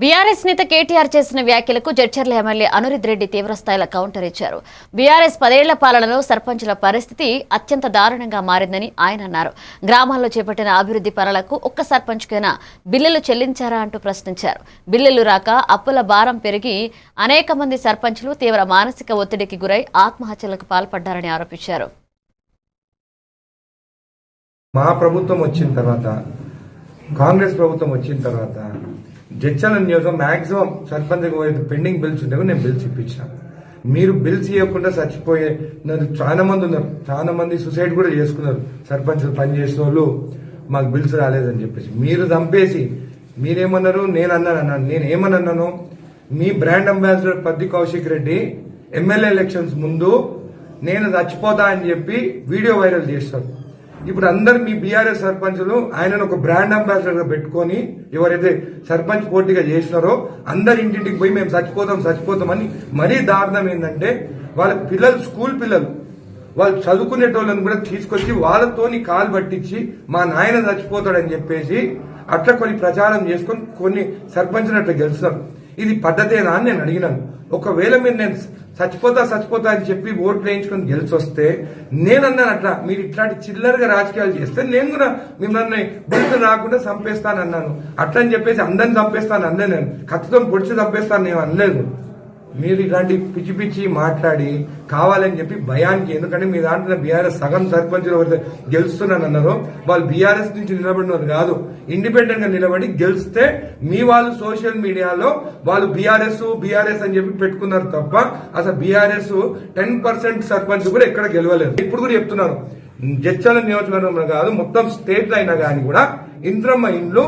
BRS నేత కేటీఆర్ చేసిన వ్యాఖ్యలకు జడ్చర్ల ఎమ్మెల్యే అనురిద్ రెడ్డి తీవ్రస్థాయిలో కౌంటర్ ఇచ్చారు. బీఆర్ఎస్ పదేళ్ళ పాలనలో సర్పంచుల పరిస్థితి అత్యంత దారుణంగా మారిందని ఆయన అన్నారు. గ్రామాల్లో చేపట్టిన అభివృద్ధి పనులకు ఒక్క సర్పంచ్కైనా బిల్లులు చెల్లించారా అంటూ ప్రశ్నించారు. బిల్లులు రాక అప్పుల భారం పెరిగి అనేక మంది సర్పంచులు తీవ్ర మానసిక ఒత్తిడికి గురై ఆత్మహత్యలకు పాల్పడ్డారని ఆరోపించారు. మా ప్రభుత్వం వచ్చిన తర్వాత కాంగ్రెస్ ప్రభుత్వం వచ్చిన తర్వాత జడ్చాల నియోజకం మాక్సిమం సర్పంచ్ పెండింగ్ బిల్స్ ఉండేవి నేను బిల్స్ ఇప్పించిన. మీరు బిల్స్ ఇవ్వకుండా చచ్చిపోయే చాలా మంది ఉన్నారు. చాలా మంది సుసైడ్ కూడా చేసుకున్నారు. సర్పంచ్ పని చేసిన వాళ్ళు మాకు బిల్స్ రాలేదని చెప్పేసి. మీరు చంపేసి మీరేమన్నారు? నేను అన్నాను అన్నాను. నేను ఏమని అన్నాను? మీ brand ambassador Paddi Kaushik Reddy MLA elections ముందు నేను చచ్చిపోతా అని చెప్పి వీడియో వైరల్ చేస్తాను ఇప్పుడు అందరు మీ బీఆర్ఎస్ సర్పంచ్లు ఆయనను ఒక బ్రాండ్ అంబాసిడర్గా పెట్టుకొని ఎవరైతే సర్పంచ్ పోటీగా చేసినారో అందరి ఇంటింటికి పోయి మేము చచ్చిపోతాం చచ్చిపోతామని మరీ దారుణం ఏంటంటే వాళ్ళ పిల్లలు స్కూల్ పిల్లలు వాళ్ళు చదువుకునేటోళ్ళని కూడా తీసుకొచ్చి వాళ్ళతోని కాలు పట్టించి మా నాయన చచ్చిపోతాడని చెప్పేసి అట్లా కొన్ని ప్రచారం చేసుకొని కొన్ని సర్పంచులు అట్లా గెలుస్తారు. ఇది పద్ధతేనా అని నేను అడిగినాను. ఒకవేళ మీరు నేను చచ్చిపోతా చచ్చిపోతా అని చెప్పి ఓట్లు వేయించుకొని గెలిచి వస్తే నేను అన్నాను అట్లా మీరు ఇట్లాంటి చిల్లరగా రాజకీయాలు చేస్తే నేను కూడా మిమ్మల్ని బుద్ధి రాకుండా చంపేస్తాను అన్నాను చెప్పేసి అందరిని చంపేస్తాను అనలే నేను. కత్తితో పొడిచి చంపేస్తాను నేను అనలేదు. మీరు ఇలాంటి పిచ్చి పిచ్చి మాట్లాడి కావాలని చెప్పి భయానికి ఎందుకంటే మీ దాంట్లో బీఆర్ఎస్ సగం సర్పంచులు ఎవరైతే గెలుస్తున్నాను అన్నారో వాళ్ళు బీఆర్ఎస్ నుంచి నిలబడినారు కాదు. ఇండిపెండెంట్గా నిలబడి గెలిస్తే మీ వాళ్ళు సోషల్ మీడియాలో వాళ్ళు బీఆర్ఎస్ బీఆర్ఎస్ అని చెప్పి పెట్టుకున్నారు తప్ప అసలు బీఆర్ఎస్ టెన్ పర్సెంట్ సర్పంచ్ కూడా ఎక్కడ గెలవలేదు. ఇప్పుడు కూడా చెప్తున్నారు. జడ్చల నియోజకవర్గంలో కాదు మొత్తం స్టేట్ అయినా కానీ కూడా ఇంద్రమ్మ ఇండ్లు